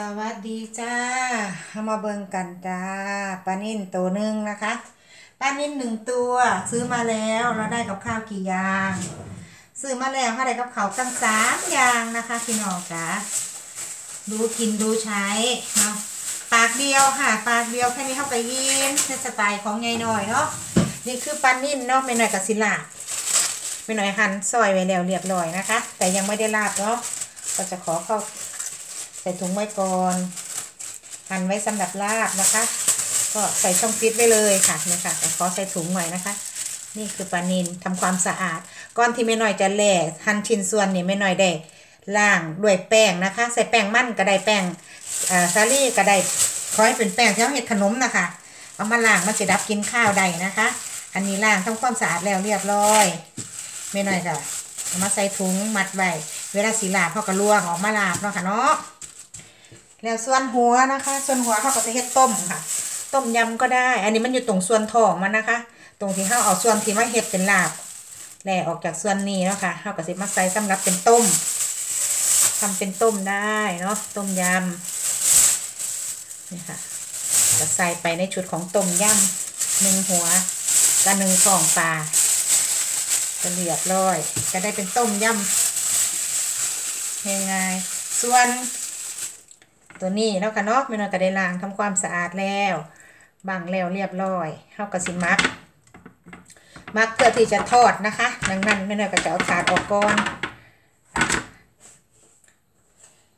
สวัสดีจ้าเอามาเบิ่งกันจ้าปลานิ่นตัวหนึ่งนะคะปลานิ่นหนึ่งตัวซื้อมาแล้วเราได้กับข้าวกี่อย่าง ซื้อมาแล้วเราได้กับข้าวตั้งสามอย่างนะคะพี่น้องจ้าดูกินดูใช้เนาะปากเดียวค่ะ ปากเดียวแค่นี้เข้าไปยินในสไตล์ของไงหน่อยเนาะนี่คือปลานิ่นเนาะไม่หน่อยกับศิลาไม่หน่อยหั่นซอยไว้แล้วเรียบร้อยนะคะ แต่ยังไม่ได้ลาบเนาะก็จะขอเข้า ส่ถุงไว้ก่อนหั่นไว้สำหรับลาบนะคะ ก็ใส่ช่องฟิตไว้เลยค่ะนี่ค่ะแต่ขอใส่ถุงหน่อยนะคะ นี่คือปลานินทำความสะอาดก่อนที่แม่น้อยจะแหล่หั่นชิ้นส่วนนี่แม่น้อยได้ล้างด้วยแป้งนะคะ ใส่แป้งมันก็ได้แป้งอ่าซาลี่ก็ได้ขอให้เป็นแป้งที่เราเห็ดขนมนะคะ เอามาล้างมันจะดับกินข้าวได้นะคะ อันนี้ล้างทำความสะอาดแล้วเรียบร้อยแม่น้อยก็เอามาใส่ถุงมัดไว้เวลาสีลาบเขาก็ลวกออกมาลาบเนาะค่ะเนาะ แล้วส่วนหัวนะคะ ส่วนหัวเขาก็จะเฮ็ดต้มค่ะ ต้มยำก็ได้ อันนี้มันอยู่ตรงส่วนท้องมันนะคะ ตรงที่เขาเอาส่วนที่มาเฮ็ดเป็นลาบแหล่ออกจากส่วนนี้เนาะค่ะเขาก็สิมาใส่สำหรับเป็นต้มทำเป็นต้มได้เนาะต้มยำนี่ค่ะจะใส่ไปในชุดของต้มยำหนึ่งหัวกับหนึ่งฟองปลาจะเรียบร้อยจะได้เป็นต้มยำง่ายๆส่วน ตัวนี้เนาะค่ะเนาะไม่นอนก็ได้ล้างทำความสะอาดแล้วบังแล้วเรียบร้อยเฮาก็สิมัก มักเพื่อที่จะทอดนะคะ ดังนั้นไม่นอนก็จะเอาถาดออกก่อน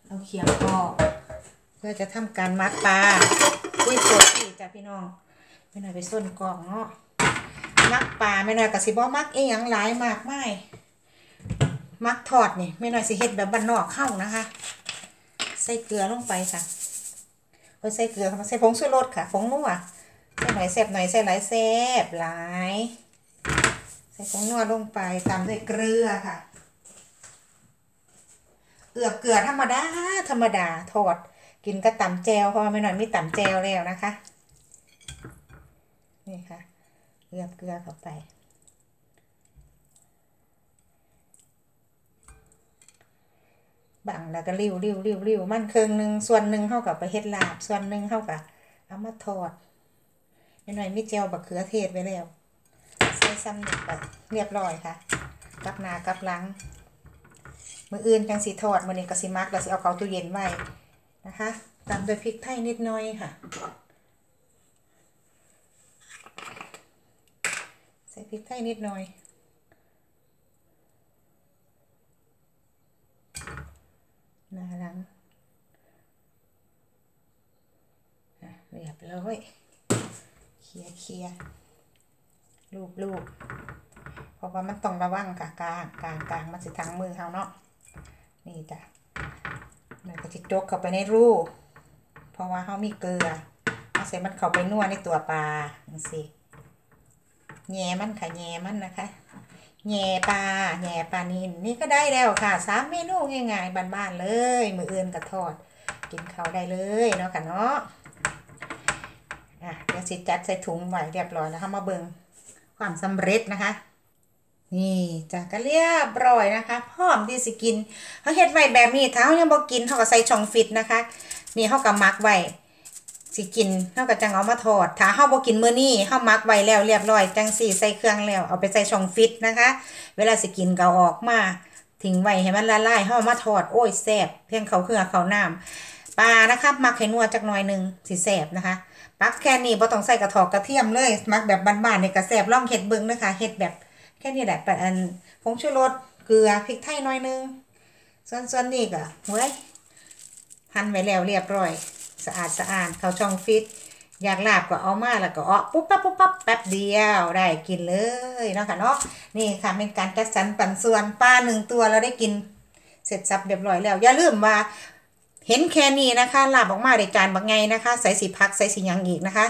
เอาเขียงออกเพื่อจะทำการมักปลาอุ้ยโคตรดีจ้ะพี่น้องไม่นอนไปส้นกล่องเนาะมักปลาไม่นอนก็สิบ่มักเอียงหลายมากไม่มักทอดนี่ไม่นอนสิเฮ็ดแบบบ้านนอกเข้านะคะ ส่เกลือลงไปค่ะโอ้ยใส่เกลือค่ะใส่ผงชูรสค่ะผงนัวใส่หน่อยแซ่บหน่อยใส่หลายแซ่บหลายใส่ผงนัวลงไปตามด้วยเกลือค่ะเอือบเกลือธรรมดาธรรมดาทอดกินก็ตำแจวเพราะว่าไม่หน่อยมีตำแจวแล้วนะคะนี่ค่ะเอือบเกลือเข้าไป บังแล้วก็ริ้วริ้วริ้วริ้วมันเครื่องหนึ่งส่วนหนึ่งเข้ากับไปเฮ็ดลาบ ส่วนหนึ่งเข้ากับเอามาทอดนิดหน่อยมีเจลบักเขือเทศไว้แล้วใส่ซ้ำหนึ่งไปเรียบร้อยค่ะกับหนากับหลัง มืออื่นจังสีทอดมือนี้ก็สิมักแล้วสิเอาเขาตู้เย็นไว้นะคะตามด้วยพริกไทยนิดหน่อยค่ะ ใส่พริกไทยนิดหน่อย หน้าหลังอะ เรียบร้อยเคลียร์เคลียร์รูปรูปเพราะว่ามันต้องระวังค่ะกลางกลางกลางมันสิทางมือเขาเนาะนี่จ้ะมันก็จะจกเข้าไปในรูเพราะว่าเขามีเกลือเอาใส่มันเข้าไปนวดในตัวปลาจังสิแง่มันค่ะแง่มันนะคะแหน่ปลาแหน่ปลานินนี่ก็ได้แล้วค่ะสามเมนูง่ายๆบ้านๆเลย มืออื่นกับทอด กินเขาได้เลยเนาะค่ะเนาะ อะเดี๋ยวสิจัดใส่ถุงไว้เรียบร้อยแล้วค่ะมาเบิงความสำเร็จนะคะ นี่จ้ะก็เรียบร้อยนะคะ พร้อมที่สิกินเขาเฮ็ดไว้แบบนี้ถ้าเขายังบ่กินเขาก็ใส่ช่องฟิตนะคะ นี่เขาก็มักไว้สิกินเฮาก็จังเอามาทอด ถ้าเฮาบ่กินมื้อนี้เฮามักไว้แล้วเรียบร้อย จังสี่ใส่เครื่องแล้วเอาไปใส่ช่องฟิตนะคะ เวลาสิกินก็อาออกมาทิ้งไว้ให้มันละลายเฮาเอมาทอดโอ้ยแซ่บเพียงเขาเครื่องเขาน้ำ ปลานะคะมักให้นัวจักหน่อยหนึ่งสิแซ่บนะคะปักแค่นี้บ่ต้องใส่กระถอกกระเทียมเลยมักแบบบ้านๆในี่ก็แซ่บล่องเฮ็ดเบิ่งนะคะเฮ็ดแบบแค่นี้แหละปอันผงชูรสเกลือพริกไทยหน่อยหนึงส่วนส่วนนี้ก็เว้ยหั่นไว้แล้วเรียบร้อย สะอาดสะอาดเข้าช่องฟิตอยากลาบก็เอามาแล้วก็เอาปุ๊บปั๊บปุ๊บปั๊บแป๊บเดียวได้กินเลยเนาะค่ะเนาะนี่ค่ะเป็นการจัดสรรปันส่วนปลาหนึ่งตัวเราได้กินเสร็จสับเรียบร้อยแล้ว อย่าลืมว่า เห็นแค่นี้นะคะลาบออกมาได้จานบางไงนะคะใส่สีพักใส่สียังอีกนะคะ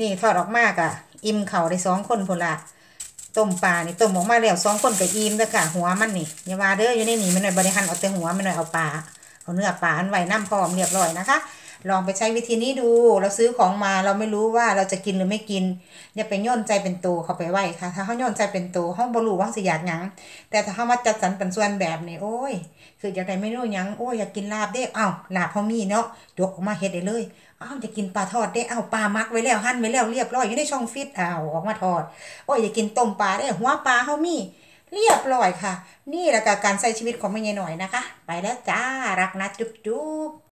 นี่ทอดออกมากอะอิ่มเข่าได้สองคนพละต้มปลานี่ต้มออกมาแล้วสองคนกับอิ่มเด้อค่ะ หัวมันนี่อย่าว่าเด้ออยู่ในนี่มันหน่อยบริหารเอาแต่หัวมันหน่อยเอาปลาเอาเนื้อปลาอันไว้น้ำพร้อมเรียบร้อยนะคะ ลองไปใช้วิธีนี้ดู เราซื้อของมาเราไม่รู้ว่าเราจะกินหรือไม่กิน อย่าไปย่นใจเป็นตัวเขาไปไหวค่ะ ถ้าเขาย่นใจเป็นตัวเขาบรูว่าสิอยากหยัง แต่ถ้าเขามาจัดสรรเป็นส่วนแบบนี้โอ้ย คืออยากได้เมนูหยังโอ้ยอยากกินลาบเด้เอ้าลาบเขามีเนาะยกออกมาเฮ็ดได้เลยเอ้าวอยากกินปลาทอดเด้เอ้าปลามักไว้แล้วหั่นไว้แล้วเรียบร้อยอยู่ในช่องฟิตอ้าออกมาทอด โอ้ยอยากกินต้มปลาเด้หัวปลาเขามีเรียบร้อยค่ะ นี่แหละกการใช้ชีวิตของแม่ยายหน่อยนะคะ ไปแล้วจ้ารักนะจุ๊บจุ๊บ